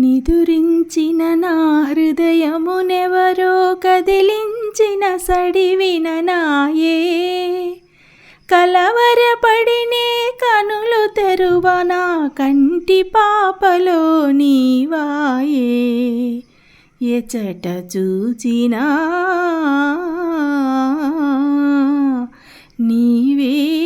నిదురించిన నా హృదయమునెవరో కదిలించిన సడివిన నాయే. కలవరపడినే కనులు తెరువన కంటి పాపలో నీవాయే. ఎచట చూచినా నీవే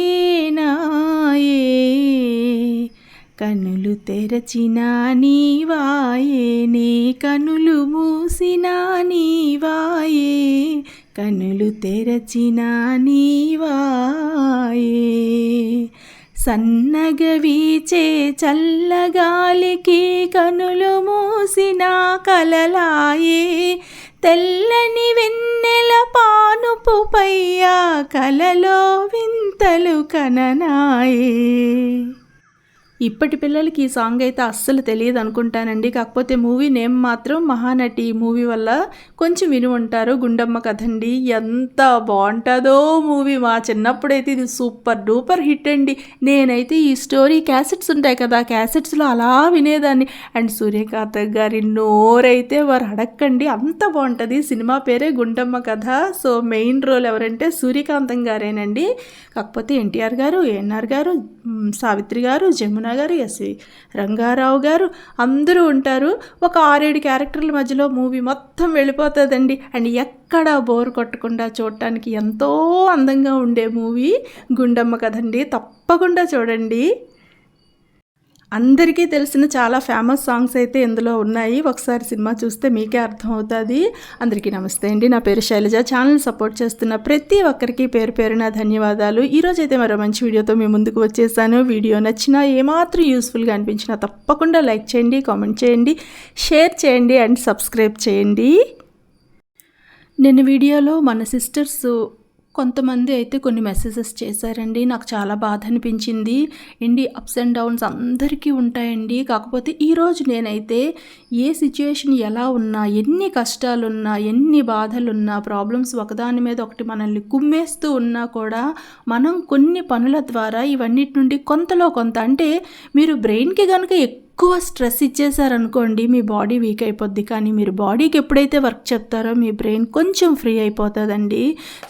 కనులు తెరచిన నీవాయే నే కనులు మూసిన నీవాయే. కనులు తెరచిన నీవాయే. సన్నగ వీచే చల్లగాలికి కనులు మూసిన కలలాయే. తెల్లని వెన్నెల పానుపుపయ్యా కలలో వింతలు కననాయే. ఇప్పటి పిల్లలకి ఈ సాంగ్ అయితే అస్సలు తెలియదు అనుకుంటానండి. కాకపోతే మూవీ నేమ్ మాత్రం మహానటి మూవీ వల్ల కొంచెం విని ఉంటారు. గుండమ్మ కథండి ఎంత బాగుంటుందో మూవీ మా చిన్నప్పుడైతే ఇది సూపర్ డూపర్ హిట్ అండి. నేనైతే ఈ స్టోరీ క్యాసెట్స్ ఉంటాయి కదా క్యాసెట్స్లో అలా వినేదాన్ని. అండ్ సూర్యకాంత్ గారి నోరైతే వారు అడక్కండి అంత బాగుంటుంది. సినిమా పేరే గుండమ్మ కథ. సో మెయిన్ రోల్ ఎవరంటే సూర్యకాంతం గారేనండి. కాకపోతే ఎన్టీఆర్ గారు ఎన్ఆర్ గారు సావిత్రి గారు జమున గారు ఎస్వి రంగారావు గారు అందరూ ఉంటారు. ఒక ఆరేడు క్యారెక్టర్ల మధ్యలో మూవీ మొత్తం వెళ్ళిపోతుందండి. అండ్ ఎక్కడ బోర్ కొట్టకుండా చూడటానికి ఎంతో అందంగా ఉండే మూవీ గుండమ్మ కదండి తప్పకుండా చూడండి. అందరికీ తెలిసిన చాలా ఫేమస్ సాంగ్స్ అయితే ఇందులో ఉన్నాయి. ఒకసారి సినిమా చూస్తే మీకే అర్థమవుతుంది. అందరికీ నమస్తే అండి. నా పేరు శైలజ. ఛానల్ సపోర్ట్ చేస్తున్న ప్రతి ఒక్కరికి పేరు పేరున ధన్యవాదాలు. ఈరోజు అయితే మరో మంచి వీడియోతో మీ ముందుకు వచ్చేసాను. వీడియో నచ్చినా ఏమాత్రం యూస్ఫుల్గా అనిపించినా తప్పకుండా లైక్ చేయండి కామెంట్ చేయండి షేర్ చేయండి అండ్ సబ్స్క్రైబ్ చేయండి. నేను వీడియోలో మన సిస్టర్స్ కొంతమంది అయితే కొన్ని మెసేజెస్ చేశారండి. నాకు చాలా బాధ అనిపించింది. అండి అప్స్ అండ్ డౌన్స్ అందరికీ ఉంటాయండి. కాకపోతే ఈరోజు నేనైతే ఏ సిచ్యుయేషన్ ఎలా ఉన్నా ఎన్ని కష్టాలున్నా ఎన్ని బాధలున్నా ప్రాబ్లమ్స్ ఒకదాని మీద ఒకటి మనల్ని కుమ్మేస్తూ ఉన్నా కూడా మనం కొన్ని పనుల ద్వారా ఇవన్నిటి నుండి కొంతలో కొంత అంటే మీరు బ్రెయిన్కి కనుక ఎక్కువ ఎక్కువ స్ట్రెస్ ఇచ్చేసారనుకోండి మీ బాడీ వీక్ అయిపోద్ది. కానీ మీరు బాడీకి ఎప్పుడైతే వర్క్ చెప్తారో మీ బ్రెయిన్ కొంచెం ఫ్రీ అయిపోతుందండి.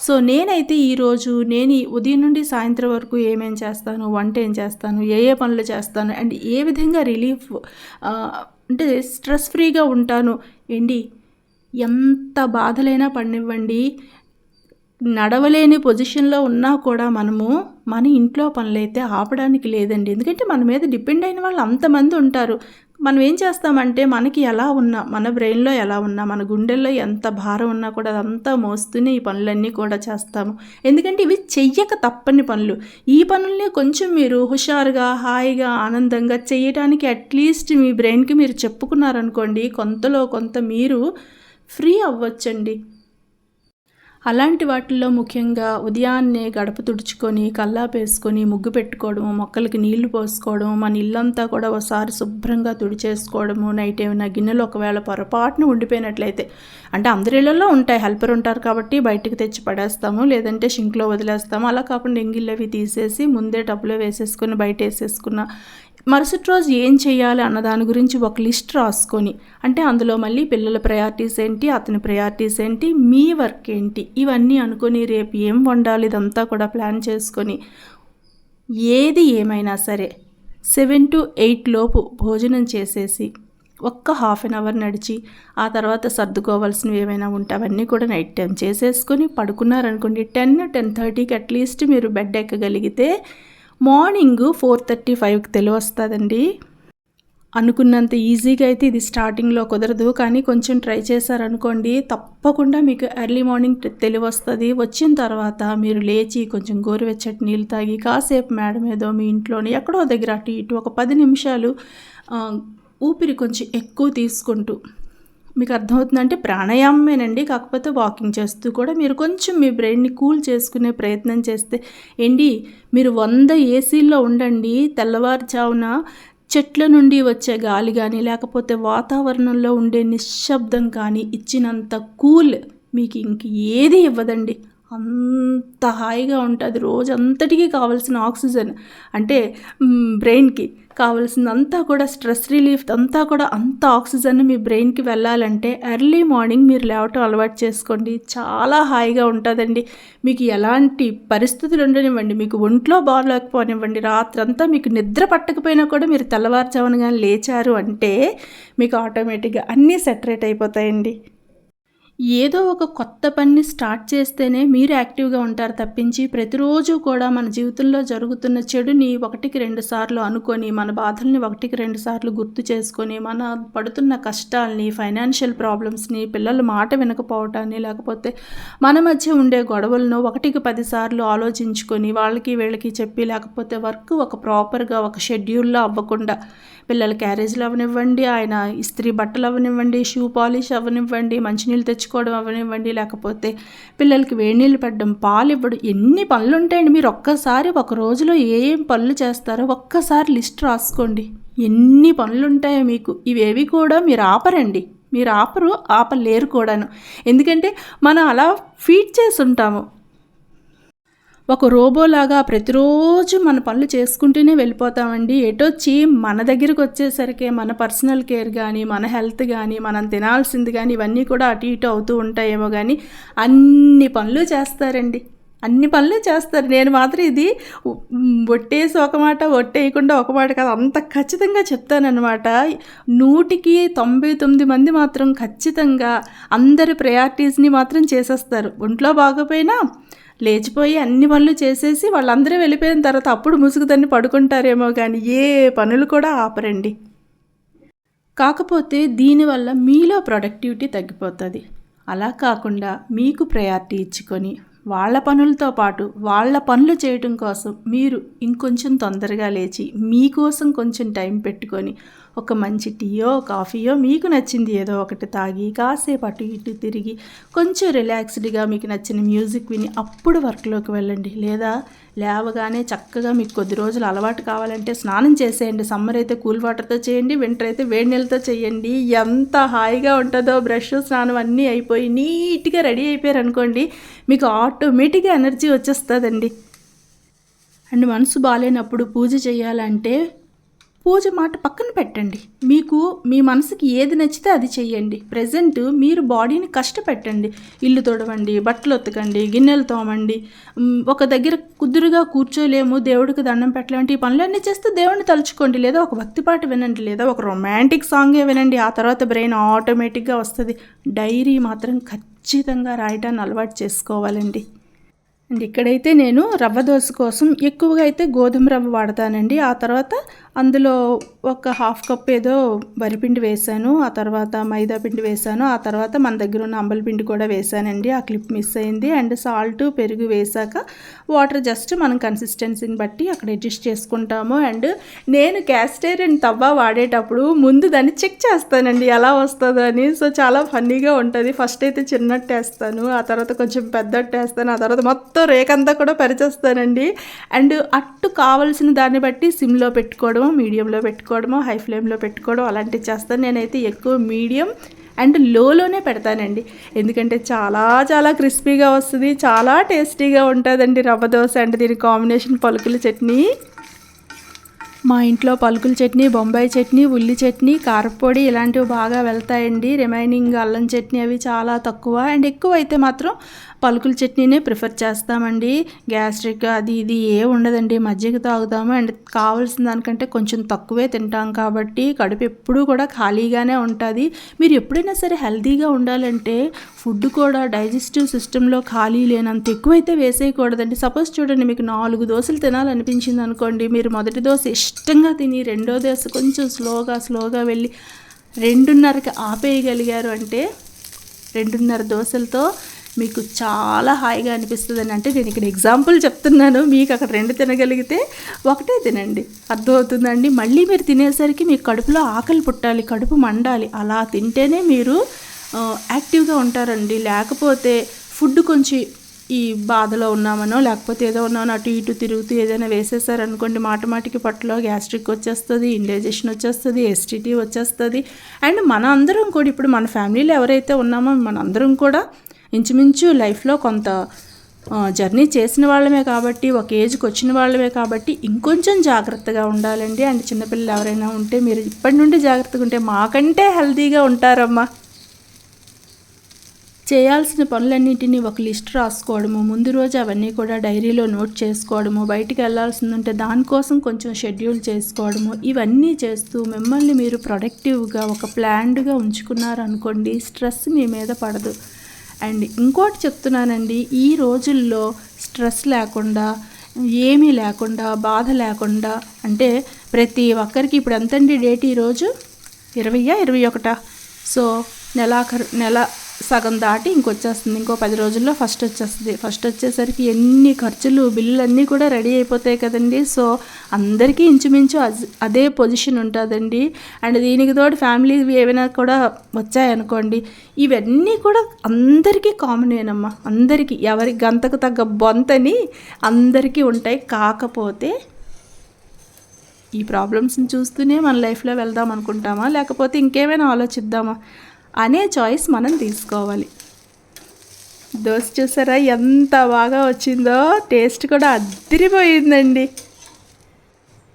సో నేనైతే ఈరోజు నేను ఉదయం నుండి సాయంత్రం వరకు ఏమేం చేస్తాను వంట ఏం చేస్తాను ఏ ఏ పనులు చేస్తాను అండ్ ఏ విధంగా రిలీఫ్ అంటే స్ట్రెస్ ఫ్రీగా ఉంటాను. ఏంటి? ఎంత బాధలైనా పడినివ్వండి. నడవలేని పొజిషన్లో ఉన్నా కూడా మనము మన ఇంట్లో పనులైతే ఆపడానికి లేదండి. ఎందుకంటే మన మీద డిపెండ్ అయిన వాళ్ళు అంతమంది ఉంటారు. మనం ఏం చేస్తామంటే మనకి ఎలా ఉన్నా మన బ్రెయిన్లో ఎలా ఉన్నా మన గుండెల్లో ఎంత భారం ఉన్నా కూడా అదంతా మోస్తూనే ఈ పనులన్నీ కూడా చేస్తాము. ఎందుకంటే ఇవి చెయ్యక తప్పని పనులు. ఈ పనుల్ని కొంచెం మీరు హుషారుగా హాయిగా ఆనందంగా చేయటానికి అట్లీస్ట్ మీ బ్రెయిన్కి మీరు చెప్పుకున్నారనుకోండి కొంతలో కొంత మీరు ఫ్రీ అవ్వచ్చండి. అలాంటి వాటిల్లో ముఖ్యంగా ఉదయాన్నే గడప తుడుచుకొని కల్లాపేసుకొని ముగ్గు పెట్టుకోవడము మొక్కలకి నీళ్ళు పోసుకోవడం మన ఇల్లంతా కూడా ఒకసారి శుభ్రంగా తుడిచేసుకోవడము నైట్ ఏమైనా గిన్నెలు ఒకవేళ పొరపాటున ఉండిపోయినట్లయితే అంటే అందరి ఇళ్ళలో ఉంటాయి హెల్పర్ ఉంటారు కాబట్టి బయటకు తెచ్చి పడేస్తాము లేదంటే షింక్లో వదిలేస్తాము. అలా కాకుండా ఎంగిళ్ళు అవి తీసేసి ముందే టబ్లో వేసేసుకొని బయట వేసేసుకున్న మరుసటి రోజు ఏం చేయాలి అన్న దాని గురించి ఒక లిస్ట్ రాసుకొని అంటే అందులో మళ్ళీ పిల్లల ప్రయారిటీస్ ఏంటి అతని ప్రయారిటీస్ ఏంటి మీ వర్క్ ఏంటి ఇవన్నీ అనుకొని రేపు ఏం వండాలి ఇదంతా కూడా ప్లాన్ చేసుకొని ఏది ఏమైనా సరే సెవెన్ టు ఎయిట్ లోపు భోజనం చేసేసి ఒక్క హాఫ్ అన్ అవర్ నడిచి ఆ తర్వాత సర్దుకోవాల్సినవి ఏమైనా ఉంటే అవన్నీ కూడా నైట్ టైం చేసేసుకొని పడుకున్నారనుకోండి టెన్ టెన్ థర్టీకి అట్లీస్ట్ మీరు బెడ్ ఎక్కగలిగితే మార్నింగ్ ఫోర్ థర్టీ ఫైవ్కి తెలివి వస్తుందండి అనుకున్నంత ఈజీగా అయితే ఇది స్టార్టింగ్లో కుదరదు కానీ కొంచెం ట్రై చేశారనుకోండి తప్పకుండా మీకు ఎర్లీ మార్నింగ్ తెలివి వస్తుంది వచ్చిన తర్వాత మీరు లేచి కొంచెం గోరువెచ్చటి నీళ్ళు తాగి కాసేపు మేడ ఏదో మీ ఇంట్లోనే ఎక్కడో దగ్గర అటు ఇటు ఒక పది నిమిషాలు ఊపిరి కొంచెం ఎక్కువ తీసుకుంటూ మీకు అర్థమవుతుందంటే ప్రాణాయామమేనండి. కాకపోతే వాకింగ్ చేస్తూ కూడా మీరు కొంచెం మీ బ్రెయిన్ని కూల్ చేసుకునే ప్రయత్నం చేస్తే ఏంటి? మీరు వంద ఏసీల్లో ఉండండి. తెల్లవారుజామున చెట్ల నుండి వచ్చే గాలి కానీ లేకపోతే వాతావరణంలో ఉండే నిశ్శబ్దం కానీ ఇచ్చినంత కూల్ మీకు ఇంక ఏది ఇవ్వదండి. అంత హాయిగా ఉంటుంది. రోజంతటికి కావాల్సిన ఆక్సిజన్ అంటే బ్రెయిన్కి కావాల్సిందంతా కూడా స్ట్రెస్ రిలీఫ్ అంతా కూడా అంత ఆక్సిజన్ మీ బ్రెయిన్కి వెళ్ళాలంటే ఎర్లీ మార్నింగ్ మీరు లేవటం అలవాటు చేసుకోండి. చాలా హాయిగా ఉంటుందండి. మీకు ఎలాంటి పరిస్థితులు ఉండనివ్వండి. మీకు ఒంట్లో బాగలేకపోనివ్వండి. రాత్రంతా మీకు నిద్ర పట్టకపోయినా కూడా మీరు తెల్లవారుజామున కానీ లేచారు అంటే మీకు ఆటోమేటిక్గా అన్నీ సెటరేట్ అయిపోతాయండి. ఏదో ఒక కొత్త పనిని స్టార్ట్ చేస్తేనే మీరు యాక్టివ్గా ఉంటారు తప్పించి ప్రతిరోజు కూడా మన జీవితంలో జరుగుతున్న చెడుని ఒకటికి రెండు సార్లు అనుకొని మన బాధల్ని ఒకటికి రెండు సార్లు గుర్తు చేసుకొని మన పడుతున్న కష్టాల్ని ఫైనాన్షియల్ ప్రాబ్లమ్స్ని పిల్లల మాట వినకపోవటాన్ని లేకపోతే మన మధ్య ఉండే గొడవలను ఒకటికి పదిసార్లు ఆలోచించుకొని వాళ్ళకి వీళ్ళకి చెప్పి లేకపోతే వర్క్ ఒక ప్రాపర్గా ఒక షెడ్యూల్లో అవ్వకుండా పిల్లల క్యారేజీలు అవనివ్వండి ఆయన ఇస్త్రీ బట్టలు అవనివ్వండి షూ పాలిష్ అవనివ్వండి మంచినీళ్ళు తెచ్చుకోవడం అవనివ్వండి లేకపోతే పిల్లలకి వేడి నీళ్ళు పెట్టడం పాలు ఇవ్వడం ఎన్ని పనులు ఉంటాయండి మీరు ఒక్కసారి ఒక రోజులో ఏ ఏం పనులు చేస్తారో ఒక్కసారి లిస్ట్ రాసుకోండి. ఎన్ని పనులు ఉంటాయో మీకు. ఇవేవి కూడా మీరు ఆపరండి. మీరు ఆపరు ఆపలేరు కూడాను. ఎందుకంటే మనం అలా ఫీడ్ చేసి ఉంటాము. ఒక రోబోలాగా ప్రతిరోజు మన పనులు చేసుకుంటూనే వెళ్ళిపోతామండి. ఎటొచ్చి మన దగ్గరికి వచ్చేసరికి మన పర్సనల్ కేర్ కానీ మన హెల్త్ కానీ మనం తినాల్సింది కానీ ఇవన్నీ కూడా అటు ఇటు అవుతూ ఉంటాయేమో కానీ అన్ని పనులు చేస్తారండి. అన్ని పనులు చేస్తారు. నేను మాత్రం ఇది ఒట్టేసి ఒక మాట ఒట్టేయకుండా ఒక మాట కాదు అంత ఖచ్చితంగా చెప్తానమాట నూటికి తొంభై తొమ్మిది మంది మాత్రం ఖచ్చితంగా అందరి ప్రయారిటీస్ని మాత్రం చేసేస్తారు. ఒంట్లో బాగోపోయినా లేచిపోయి అన్ని పనులు చేసేసి వాళ్ళందరూ వెళ్ళిపోయిన తర్వాత అప్పుడు ముసుగుదని పడుకుంటారేమో కానీ ఏ పనులు కూడా ఆపరండి. కాకపోతే దీనివల్ల మీలో ప్రొడక్టివిటీ తగ్గిపోతుంది. అలా కాకుండా మీకు ప్రయారిటీ ఇచ్చుకొని వాళ్ళ పనులతో పాటు వాళ్ళ పనులు చేయటం కోసం మీరు ఇంకొంచెం తొందరగా లేచి మీకోసం కొంచెం టైం పెట్టుకొని ఒక మంచి టీయో కాఫీయో మీకు నచ్చింది ఏదో ఒకటి తాగి కాసేపు అటు ఇటు తిరిగి కొంచెం రిలాక్స్డ్గా మీకు నచ్చిన మ్యూజిక్ విని అప్పుడు వర్క్లోకి వెళ్ళండి. లేదా లేవగానే చక్కగా మీకు కొద్ది రోజులు అలవాటు కావాలంటే స్నానం చేసేయండి. సమ్మర్ అయితే కూల్ వాటర్తో చేయండి. వింటర్ అయితే వేడి నీళ్ళతో చేయండి. ఎంత హాయిగా ఉంటుందో బ్రష్ స్నానం అన్నీ అయిపోయి నీట్గా రెడీ అయిపోయారు అనుకోండి మీకు ఆటోమేటిక్గా ఎనర్జీ వచ్చేస్తుందండి. అండ్ మనసు బాగాలేనప్పుడు పూజ చేయాలంటే పూజ మాట పక్కన పెట్టండి. మీకు మీ మనసుకి ఏది నచ్చితే అది చెయ్యండి. ప్రజెంట్ మీరు బాడీని కష్టపెట్టండి. ఇల్లు తొడవండి బట్టలు ఉతకండి గిన్నెలు తోమండి. ఒక దగ్గర కుదురుగా కూర్చోలేము దేవుడికి దండం పెట్టలేమంటే ఈ పనులన్నీ చేస్తే దేవుడిని తలుచుకోండి. లేదా ఒక భక్తి పాట వినండి. లేదా ఒక రొమాంటిక్ సాంగే వినండి. ఆ తర్వాత బ్రెయిన్ ఆటోమేటిక్గా వస్తుంది. డైరీ మాత్రం ఖచ్చితంగా రాయటాన్ని అలవాటు చేసుకోవాలండి. అండ్ ఇక్కడైతే నేను రవ్వ దోశ కోసం ఎక్కువగా అయితే గోధుమ రవ్వ వాడతానండి. ఆ తర్వాత అందులో ఒక హాఫ్ కప్ ఏదో వరిపిండి వేసాను ఆ తర్వాత మైదా పిండి వేసాను ఆ తర్వాత మన దగ్గర ఉన్న అంబల పిండి కూడా వేసానండి. ఆ క్లిప్ మిస్ అయింది. అండ్ సాల్ట్ పెరుగు వేసాక వాటర్ జస్ట్ మనం కన్సిస్టెన్సీని బట్టి అక్కడ అడ్జస్ట్ చేసుకుంటాము. అండ్ నేను క్యాస్టేరియన్ తవ్వ వాడేటప్పుడు ముందు దాన్ని చెక్ చేస్తానండి ఎలా వస్తుందో అని. సో చాలా ఫన్నీగా ఉంటుంది. ఫస్ట్ అయితే చిన్నట్టు వేస్తాను ఆ తర్వాత కొంచెం పెద్దట్టు వేస్తాను ఆ తర్వాత మొత్తం రేకంతా కూడా పరిచేస్తానండి. అండ్ అట్టు కావలసిన దాన్ని బట్టి సిమ్లో పెట్టుకోవడము మీడియంలో పెట్టుకోవడము హై ఫ్లేమ్లో పెట్టుకోవడం అలాంటివి చేస్తాను. నేనైతే ఎక్కువ మీడియం అండ్ లోలోనే పెడతానండి. ఎందుకంటే చాలా చాలా క్రిస్పీగా వస్తుంది చాలా టేస్టీగా ఉంటుందండి రవ్వ దోశ అండ్ దీని కాంబినేషన్ పలుకుల చట్నీ. మా ఇంట్లో పలుకుల చట్నీ బొంబాయి చట్నీ ఉల్లి చట్నీ కారపొడి ఇలాంటివి బాగా వెళ్తాయండి. రిమైనింగ్ అల్లం చట్నీ అవి చాలా తక్కువ. అండ్ ఎక్కువ అయితే మాత్రం పలుకుల చట్నీనే ప్రిఫర్ చేస్తామండి. గ్యాస్ట్రిక్ అది ఇది ఏ ఉండదండి. మజ్జిగ తాగుతాము. అండ్ కావాల్సిన దానికంటే కొంచెం తక్కువే తింటాం కాబట్టి కడుపు ఎప్పుడూ కూడా ఖాళీగానే ఉంటుంది. మీరు ఎప్పుడైనా సరే హెల్తీగా ఉండాలంటే ఫుడ్ కూడా డైజెస్టివ్ సిస్టంలో ఖాళీ లేనంత ఎక్కువైతే వేసేయకూడదండి. సపోజ్ చూడండి మీకు నాలుగు దోశలు తినాలనిపించింది అనుకోండి మీరు మొదటి దోశ ఇష్టంగా తిని రెండో దోశ కొంచెం స్లోగా స్లోగా వెళ్ళి రెండున్నరకి ఆపేయగలిగారు అంటే రెండున్నర దోశలతో మీకు చాలా హాయిగా అనిపిస్తుందని అంటే నేను ఇక్కడ ఎగ్జాంపుల్ చెప్తున్నాను. మీకు అక్కడ రెండు తినగలిగితే ఒకటే తినండి. అర్థమవుతుందండి? మళ్ళీ మీరు తినేసరికి మీ కడుపులో ఆకలి పుట్టాలి కడుపు మండాలి. అలా తింటేనే మీరు యాక్టివ్గా ఉంటారండి. లేకపోతే ఫుడ్ కొంచెం ఈ బాధలో ఉన్నామనో లేకపోతే ఏదో ఉన్నామో అటు ఇటు తిరుగుతూ ఏదైనా వేసేసారనుకోండి మాట మాటికి పట్టులో గ్యాస్ట్రిక్ వచ్చేస్తుంది ఇండైజెషన్ వచ్చేస్తుంది ఎస్టిటీ వచ్చేస్తుంది. అండ్ మన అందరం కూడా ఇప్పుడు మన ఫ్యామిలీలో ఎవరైతే ఉన్నామో మన అందరం కూడా ఇంచుమించు లైఫ్లో కొంత జర్నీ చేసిన వాళ్ళమే కాబట్టి ఒక ఏజ్కి వచ్చిన వాళ్ళమే కాబట్టి ఇంకొంచెం జాగ్రత్తగా ఉండాలండి. అండ్ చిన్నపిల్లలు ఎవరైనా ఉంటే మీరు ఇప్పటి నుండి జాగ్రత్తగా ఉంటే మాకంటే హెల్తీగా ఉంటారమ్మా. చేయాల్సిన పనులన్నింటినీ ఒక లిస్ట్ రాసుకోవడము ముందు రోజు అవన్నీ కూడా డైరీలో నోట్ చేసుకోవడము బయటికి వెళ్ళాల్సింది ఉంటే దానికోసం కొంచెం షెడ్యూల్ చేసుకోవడము ఇవన్నీ చేస్తూ మిమ్మల్ని మీరు ప్రొడక్టివ్గా ఒక ప్లాన్డ్గా ఉంచుకున్నారనుకోండి స్ట్రెస్ మీ మీద పడదు. అండ్ ఇంకోటి చెప్తున్నానండి ఈ రోజుల్లో స్ట్రెస్ లేకుండా ఏమీ లేకుండా బాధ లేకుండా అంటే ప్రతి ఒక్కరికి ఇప్పుడు ఎంతండి డేట్ ఈరోజు ఇరవయా ఇరవై ఒకటా? సో నెలాఖరు నెల సగం దాటి ఇంకొచ్చేస్తుంది. ఇంకో పది రోజుల్లో ఫస్ట్ వచ్చేస్తుంది. ఫస్ట్ వచ్చేసరికి ఎన్ని ఖర్చులు బిల్లులు అన్నీ కూడా రెడీ అయిపోతాయి కదండి. సో అందరికీ ఇంచుమించు అదే పొజిషన్ ఉంటుందండి. అండ్ దీనికి తోడు ఫ్యామిలీ ఏమైనా కూడా వచ్చాయనుకోండి. ఇవన్నీ కూడా అందరికీ కామనేనమ్మా అందరికీ. ఎవరి గంతకు తగ్గ బొంతని అందరికీ ఉంటాయి. కాకపోతే ఈ ప్రాబ్లమ్స్ని చూస్తూనే మన లైఫ్లో వెళ్దాం అనుకుంటామా? లేకపోతే ఇంకేమైనా ఆలోచిద్దామా? అనే చాయిస్ మనం తీసుకోవాలి. దోశ చూసారా ఎంత బాగా వచ్చిందో? టేస్ట్ కూడా అద్దరిపోయిందండి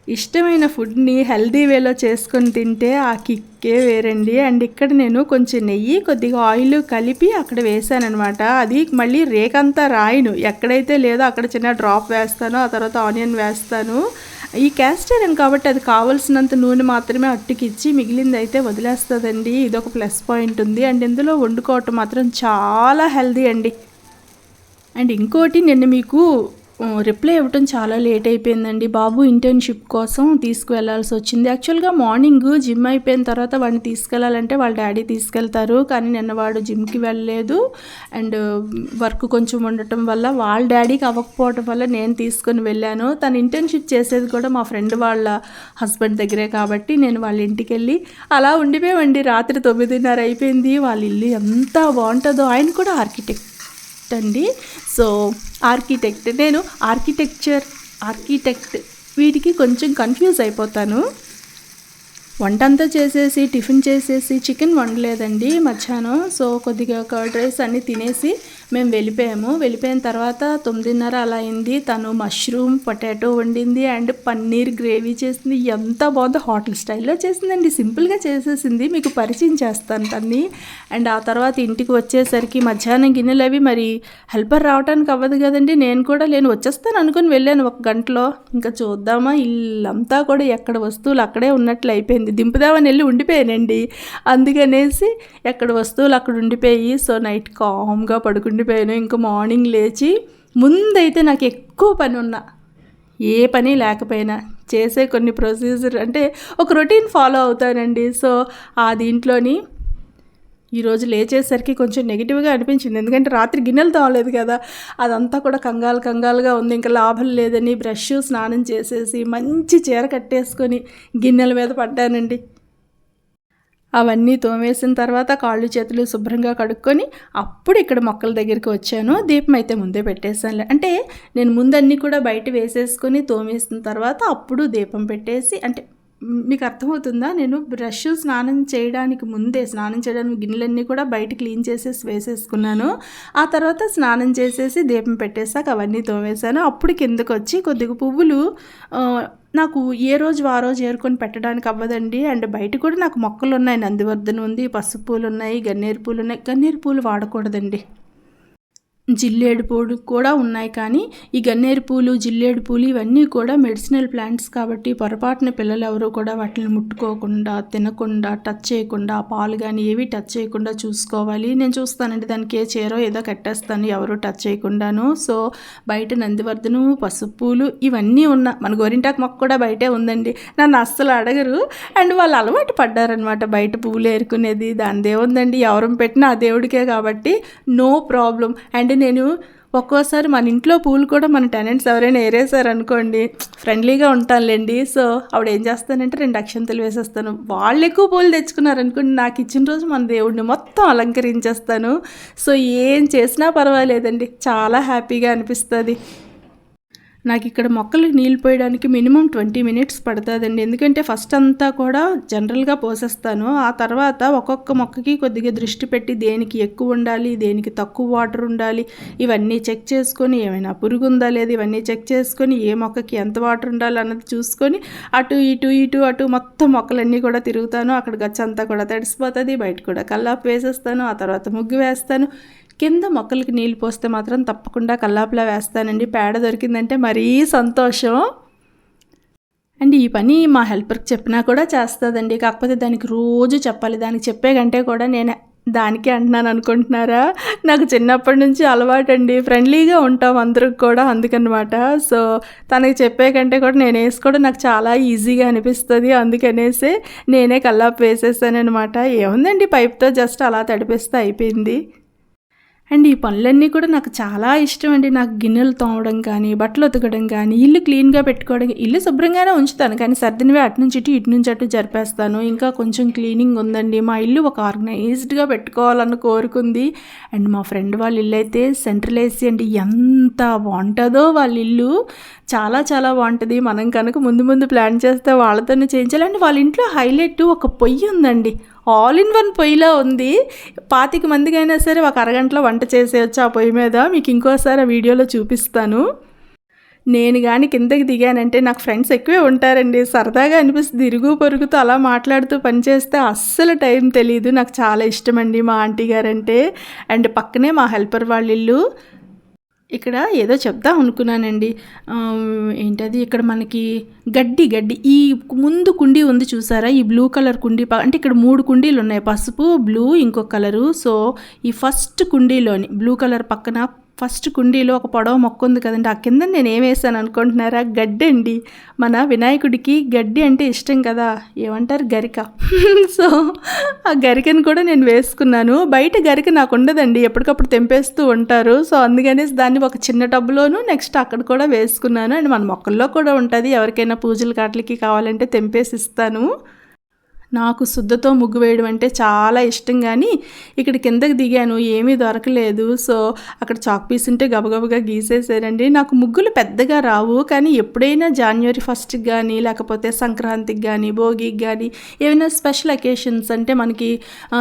ఇష్టమైన ఫుడ్ని హెల్దీ వేలో చేసుకొని తింటే ఆ కిక్కే వేరండి. అండ్ ఇక్కడ నేను కొంచెం నెయ్యి కొద్దిగా ఆయిల్ కలిపి అక్కడ వేసానమాట అది మళ్ళీ రేకంతా రాయను. ఎక్కడైతే లేదో అక్కడ చిన్న డ్రాప్ వేస్తాను ఆ తర్వాత ఆనియన్ వేస్తాను. ఈ క్యాస్ట్ ఐరన్ కాబట్టి అది కావలసినంత నూనె మాత్రమే అట్టుకిచ్చి మిగిలింది అయితే వదిలేస్తుందండి. ఇది ఒక ప్లస్ పాయింట్ ఉంది. అండ్ ఇందులో వండుకోవటం మాత్రం చాలా హెల్దీ అండి. అండ్ ఇంకోటి నిన్న మీకు రిప్లై ఇవ్వటం చాలా లేట్ అయిపోయిందండి. బాబు ఇంటర్న్షిప్ కోసం తీసుకువెళ్ళాల్సి వచ్చింది. యాక్చువల్గా మార్నింగ్ జిమ్ అయిపోయిన తర్వాత వాడిని తీసుకెళ్ళాలంటే వాళ్ళ డాడీ తీసుకెళ్తారు. కానీ నిన్న వాడు జిమ్కి వెళ్ళలేదు. అండ్ వర్క్ కొంచెం ఉండటం వల్ల వాళ్ళ డాడీకి అవ్వకపోవటం వల్ల నేను తీసుకొని వెళ్ళాను. తను ఇంటర్న్షిప్ చేసేది కూడా మా ఫ్రెండ్ వాళ్ళ హస్బెండ్ దగ్గరే కాబట్టి నేను వాళ్ళ ఇంటికి వెళ్ళి అలా ఉండిపోయామండి. రాత్రి తొమ్మిదిన్నర అయిపోయింది. వాళ్ళ ఇల్లు ఎంత బాగుంటుందో. ఆయన కూడా ఆర్కిటెక్ట్ అండి. So architect. నేను ఆర్కిటెక్చర్ ఆర్కిటెక్ట్. వీటికి కొంచెం కన్ఫ్యూజ్ అయిపోతాను. వంట అంతా చేసేసి టిఫిన్ చేసేసి చికెన్ వండలేదండి మధ్యాహ్నం. సో కొద్దిగా కర్డ్ రైస్ అన్నీ తినేసి మేము వెళ్ళిపోయాము. వెళ్ళిపోయిన తర్వాత తొమ్మిదిన్నర అలా అయింది. తను మష్రూమ్ పొటాటో వండింది అండ్ పన్నీర్ గ్రేవీ చేసింది. ఎంత బాగుందో హోటల్ స్టైల్లో చేసిందండి. సింపుల్గా చేసేసింది. మీకు పరిచయం చేస్తాను తన్ని. అండ్ ఆ తర్వాత ఇంటికి వచ్చేసరికి మధ్యాహ్నం గిన్నెలు అవి మరి హెల్పర్ రావడానికి అవ్వదు కదండి. నేను కూడా నేను వచ్చేస్తాను అనుకుని వెళ్ళాను ఒక గంటలో. ఇంకా చూద్దామా? ఇల్లంతా కూడా ఎక్కడ వస్తువులు అక్కడే ఉన్నట్లు అయిపోయింది. దింపుదామని వెళ్ళి ఉండిపోయానండి. అందుకనేసి ఎక్కడ వస్తువులు అక్కడ ఉండిపోయి సో నైట్ కామ్గా పడుకుండిపోయాను. ఇంకా మార్నింగ్ లేచి ముందైతే నాకు ఎక్కువ పని ఉన్నా ఏ పని లేకపోయినా చేసే కొన్ని ప్రొసీజర్ అంటే ఒక రొటీన్ ఫాలో అవుతానండి. సో ఆ దీంట్లోని ఈరోజు లేచేసరికి కొంచెం నెగిటివ్గా అనిపించింది. ఎందుకంటే రాత్రి గిన్నెలు తోలేదు కదా. అదంతా కూడా కంగాలు కంగాలుగా ఉంది. ఇంకా లాభం లేదని బ్రష్ స్నానం చేసేసి మంచి చీర కట్టేసుకొని గిన్నెల మీద పడ్డానండి. అవన్నీ తోమేసిన తర్వాత కాళ్ళు చేతులు శుభ్రంగా కడుక్కొని అప్పుడు ఇక్కడ మొక్కల దగ్గరికి వచ్చాను. దీపం అయితే ముందే పెట్టేసానులే అంటే నేను ముందన్నీ కూడా బయట వేసేసుకొని తోమేసిన తర్వాత అప్పుడు దీపం పెట్టేసి అంటే మీకు అర్థమవుతుందా? నేను బ్రష్ స్నానం చేయడానికి ముందే స్నానం చేయడానికి గిన్నెలన్నీ కూడా బయట క్లీన్ చేసేసి వేసేసుకున్నాను. ఆ తర్వాత స్నానం చేసేసి దీపం పెట్టేసాక అవన్నీ తోమేశాను. అప్పుడు కిందకు వచ్చి కొద్దిగా పువ్వులు నాకు ఏ రోజు ఆ రోజు ఏరుకొని పెట్టడానికి అవ్వదండి. అండ్ బయట కూడా నాకు మొక్కలు ఉన్నాయి నందివర్ధన ఉంది పసుపు పూలు ఉన్నాయి గన్నేరు పూలు ఉన్నాయి గన్నేరు పూలు వాడకూడదండి. జిల్లేడు పూలు కూడా ఉన్నాయి కానీ ఈ గన్నేరు పూలు జిల్లేడు పూలు ఇవన్నీ కూడా మెడిసినల్ ప్లాంట్స్ కాబట్టి పొరపాటున పిల్లలు ఎవరు కూడా వాటిని ముట్టుకోకుండా తినకుండా టచ్ చేయకుండా పాలు కానీ ఏవి టచ్ చేయకుండా చూసుకోవాలి. నేను చూస్తానండి దానికి ఏ చీరో ఏదో కట్టేస్తాను ఎవరు టచ్ చేయకుండాను. సో బయట నందివర్ధను పసుపు పూలు ఇవన్నీ ఉన్న మన గోరింటాకు మొక్క కూడా బయటే ఉందండి. నన్ను అస్సలు అడగరు. అండ్ వాళ్ళు అలవాటు పడ్డారనమాట బయట పూలు ఏరుకునేది. దాని దేవుందండి ఎవరం పెట్టినా ఆ దేవుడికే కాబట్టి నో ప్రాబ్లం. అండ్ నేను ఒక్కోసారి మన ఇంట్లో పూలు కూడా మన టెనెంట్స్ ఎవరైనా ఏరేసారు అనుకోండి ఫ్రెండ్లీగా ఉంటానులేండి. సో ఆవిడ ఏం చేస్తానంటే రెండు అక్షంతలు వేసేస్తాను. వాళ్ళు ఎక్కువ పూలు తెచ్చుకున్నారు అనుకోండి నాకు ఇచ్చిన రోజు మన దేవుడిని మొత్తం అలంకరించేస్తాను. సో ఏం చేసినా పర్వాలేదండి. చాలా హ్యాపీగా అనిపిస్తుంది. నాకు ఇక్కడ మొక్కలకు నీళ్ళు పోయడానికి మినిమం ట్వంటీ మినిట్స్ పడుతుందండి. ఎందుకంటే ఫస్ట్ అంతా కూడా జనరల్గా పోసేస్తాను. ఆ తర్వాత ఒక్కొక్క మొక్కకి కొద్దిగా దృష్టి పెట్టి దేనికి ఎక్కువ ఉండాలి దేనికి తక్కువ వాటర్ ఉండాలి ఇవన్నీ చెక్ చేసుకొని ఏమైనా పురుగు ఉందా లేదు ఇవన్నీ చెక్ చేసుకొని ఏ మొక్కకి ఎంత వాటర్ ఉండాలి అన్నది చూసుకొని అటు ఇటు ఇటు అటు మొత్తం మొక్కలన్నీ కూడా తిరుగుతాను. అక్కడ గచ్చంతా కూడా తడిసిపోతుంది బయట కూడా కల్లాపు వేసేస్తాను ఆ తర్వాత ముగ్గు వేస్తాను. కింద మొక్కలకి నీళ్ళు పోస్తే మాత్రం తప్పకుండా కల్లాపులా వేస్తానండి. పేడ దొరికిందంటే మరీ సంతోషం. అండ్ ఈ పని మా హెల్పర్కి చెప్పినా కూడా చేస్తుందండి. కాకపోతే దానికి రోజు చెప్పాలి. దానికి చెప్పే కంటే కూడా నేను దానికే అంటున్నాను అనుకుంటున్నారా? నాకు చిన్నప్పటి నుంచి అలవాటు అండి ఫ్రెండ్లీగా ఉంటాం అందరికి కూడా అందుకనమాట. సో తనకి చెప్పే కంటే కూడా నేను వేసుకోవడం నాకు చాలా ఈజీగా అనిపిస్తుంది. అందుకనేసి నేనే కల్లాపు వేసేసాను అనమాట ఏముందండి? పైప్తో జస్ట్ అలా తడిపిస్తే అయిపోయింది. అండ్ ఈ పనులన్నీ కూడా నాకు చాలా ఇష్టం అండి. నాకు గిన్నెలు తోమడం కానీ బట్టలు ఉతకడం కానీ ఇల్లు క్లీన్గా పెట్టుకోవడం ఇల్లు శుభ్రంగానే ఉంచుతాను. కానీ సర్దినివే అటు నుంచి ఇటు ఇటు నుంచి అటు జరిపేస్తాను. ఇంకా కొంచెం క్లీనింగ్ ఉందండి. మా ఇల్లు ఒక ఆర్గనైజ్డ్గా పెట్టుకోవాలని కోరుకుంది. అండ్ మా ఫ్రెండ్ వాళ్ళ ఇల్లు అయితే సెంట్రల్ ఏసీ అండి. ఎంత బాగుంటుందో వాళ్ళ ఇల్లు. చాలా చాలా బాగుంటుంది. మనం కనుక ముందు ముందు ప్లాన్ చేస్తే వాళ్ళతోనే చేయించాలి. అండ్ వాళ్ళ ఇంట్లో హైలైట్ ఒక పొయ్యి ఉందండి. ఆల్ ఇన్ వన్ పొయ్యిలో ఉంది. పాతిక మందికైనా సరే ఒక అరగంటలో వంట చేసేయచ్చు ఆ పొయ్యి మీద. మీకు ఇంకోసారి ఆ వీడియోలో చూపిస్తాను. నేను కానీ కిందకి దిగానంటే నాకు ఫ్రెండ్స్ ఎక్కువే ఉంటారండి. సరదాగా అనిపిస్తుంది. ఇరుగు పొరుగుతూ అలా మాట్లాడుతూ పనిచేస్తే అస్సలు టైం తెలియదు నాకు చాలా ఇష్టం అండి మా ఆంటీ గారంటే. అండ్ పక్కనే మా హెల్పర్ వాళ్ళ ఇల్లు ఇక్కడ ఏదో చెప్దాం అనుకున్నానండి. ఏంటది ఇక్కడ మనకి గడ్డి గడ్డి. ఈ ముందు కుండీ ఉంది చూసారా? ఈ బ్లూ కలర్ కుండీ అంటే ఇక్కడ మూడు కుండీలు ఉన్నాయి పసుపు బ్లూ ఇంకొక కలరు. సో ఈ ఫస్ట్ కుండీలోని బ్లూ కలర్ పక్కన ఫస్ట్ కుండీలో ఒక పొడవ మొక్క ఉంది కదండి ఆ కింద నేను ఏం వేసాను అనుకుంటున్నారా? గడ్డి అండి. మన వినాయకుడికి గడ్డి అంటే ఇష్టం కదా ఏమంటారు గరిక? సో ఆ గరికను కూడా నేను వేసుకున్నాను. బయట గరిక నాకు ఉండదండి ఎప్పటికప్పుడు తెంపేస్తూ ఉంటారు. సో అందుకనేసి దాన్ని ఒక చిన్న టబ్లోను నెక్స్ట్ అక్కడ కూడా వేసుకున్నాను. అండ్ మన మొక్కల్లో కూడా ఉంటుంది. ఎవరికైనా పూజలు కాట్లకి కావాలంటే తెంపేసి ఇస్తాను. నాకు శుద్ధతో ముగ్గు వేయడం అంటే చాలా ఇష్టం కానీ ఇక్కడ కిందకి దిగాను ఏమీ దొరకలేదు. సో అక్కడ చాక్ పీస్ ఉంటే గబగబగా గీసేసారండి. నాకు ముగ్గులు పెద్దగా రావు కానీ ఎప్పుడైనా జాన్వరి ఫస్ట్కి కానీ లేకపోతే సంక్రాంతికి కానీ భోగికి కానీ ఏమైనా స్పెషల్ అకేషన్స్ అంటే మనకి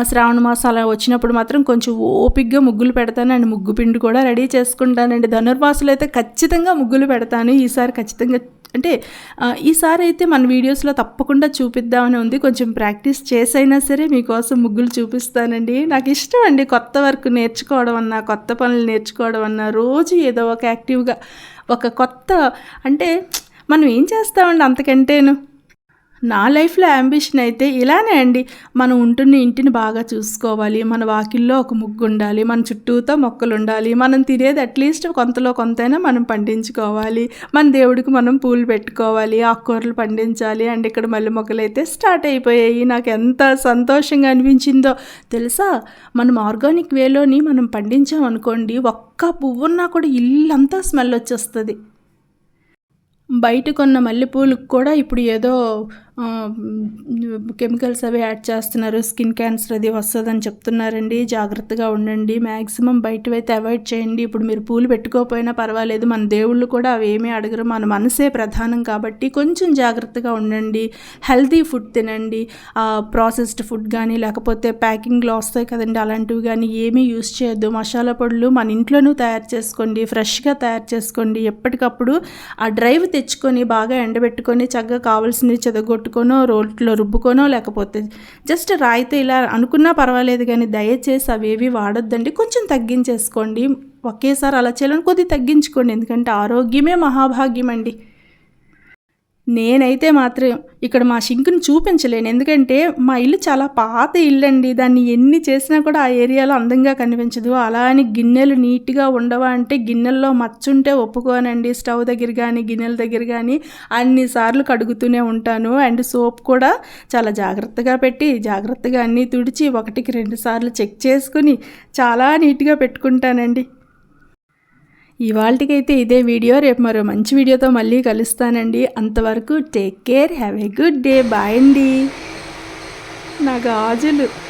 శ్రావణ మాసాలు వచ్చినప్పుడు మాత్రం కొంచెం ఓపిక్గా ముగ్గులు పెడతాను. అండ్ ముగ్గు పిండి కూడా రెడీ చేసుకుంటానండి. ధనుర్మాసాలు అయితే ఖచ్చితంగా ముగ్గులు పెడతాను. ఈసారి ఖచ్చితంగా అంటే ఈసారి అయితే మన వీడియోస్లో తప్పకుండా చూపిద్దామని ఉంది. కొంచెం ప్రాక్టీస్ చేసైనా సరే మీకోసం ముగ్గులు చూపిస్తానండి. నాకు ఇష్టం అండి కొత్త వర్క్ నేర్చుకోవడం అన్నా కొత్త పనులు నేర్చుకోవడం అన్నా. రోజు ఏదో ఒక యాక్టివ్గా ఒక కొత్త అంటే మనం ఏం చేస్తామండి అంతకంటేను? నా లైఫ్లో అంబిషన్ అయితే ఇలానే అండి. మనం ఉంటున్న ఇంటిని బాగా చూసుకోవాలి. మన వాకిల్లో ఒక ముగ్గు ఉండాలి. మన చుట్టూతో మొక్కలు ఉండాలి. మనం తినేది అట్లీస్ట్ కొంతలో కొంతైనా మనం పండించుకోవాలి. మన దేవుడికి మనం పూలు పెట్టుకోవాలి. ఆకుకూరలు పండించాలి. అండ్ ఇక్కడ మళ్ళీ మొక్కలు అయితే స్టార్ట్ అయిపోయాయి. నాకు ఎంత సంతోషంగా అనిపించిందో తెలుసా? మనం ఆర్గానిక్ వేలోని మనం పండించామనుకోండి ఒక్క పువ్వున్నా కూడా ఇల్లంతా స్మెల్ వచ్చేస్తుంది. బయట కొన్న మల్లెపూలకు కూడా ఇప్పుడు ఏదో కెమికల్స్ అవి యాడ్ చేస్తున్నారు. స్కిన్ క్యాన్సర్ అది వస్తుందని చెప్తున్నారండి. జాగ్రత్తగా ఉండండి. మ్యాక్సిమం బయటవైతే అవాయిడ్ చేయండి. ఇప్పుడు మీరు పూలు పెట్టుకోకపోయినా పర్వాలేదు. మన దేవుళ్ళు కూడా అవి ఏమీ అడగరు. మన మనసే ప్రధానం కాబట్టి కొంచెం జాగ్రత్తగా ఉండండి. హెల్తీ ఫుడ్ తినండి. ప్రాసెస్డ్ ఫుడ్ కానీ లేకపోతే ప్యాకింగ్లో వస్తాయి కదండి. అలాంటివి కానీ ఏమీ యూస్ చేయొద్దు. మసాలా పొడులు మన ఇంట్లోనూ తయారు చేసుకోండి. ఫ్రెష్గా తయారు చేసుకోండి. ఎప్పటికప్పుడు ఆ డ్రైవ్ తెచ్చుకొని బాగా ఎండబెట్టుకొని చక్కగా కావాల్సినవి చెదగొట్టు కొట్టుకోనో రోట్లో రుబ్బుకోనో లేకపోతే జస్ట్ రాయితే ఇలా అనుకున్నా పర్వాలేదు కానీ దయచేసి అవేవి వాడొద్దండి. కొంచెం తగ్గించేసుకోండి. ఒకేసారి అలా చేయాలని కొద్దిగా తగ్గించుకోండి. ఎందుకంటే ఆరోగ్యమే మహాభాగ్యం అండి నేనైతే మాత్రం ఇక్కడ మా షింక్ని చూపించలేను. ఎందుకంటే మా ఇల్లు చాలా పాత ఇల్లు అండి దాన్ని ఎన్ని చేసినా కూడా ఆ ఏరియాలో అందంగా కనిపించదు. అలా అని గిన్నెలు నీట్గా ఉండవా అంటే గిన్నెల్లో మచ్చుంటే ఒప్పుకోనండి. స్టవ్ దగ్గర కానీ గిన్నెల దగ్గర కానీ అన్నిసార్లు కడుగుతూనే ఉంటాను. అండ్ సోప్ కూడా చాలా జాగ్రత్తగా పెట్టి జాగ్రత్తగా అన్నీ తుడిచి ఒకటికి రెండు సార్లు చెక్ చేసుకుని చాలా నీట్గా పెట్టుకుంటానండి. ఇవాళకైతే ఇదే వీడియో. రేపు మరో మంచి వీడియోతో మళ్ళీ కలుస్తానండి. అంతవరకు take care have a good day. Bye అండి. నా గాజులు.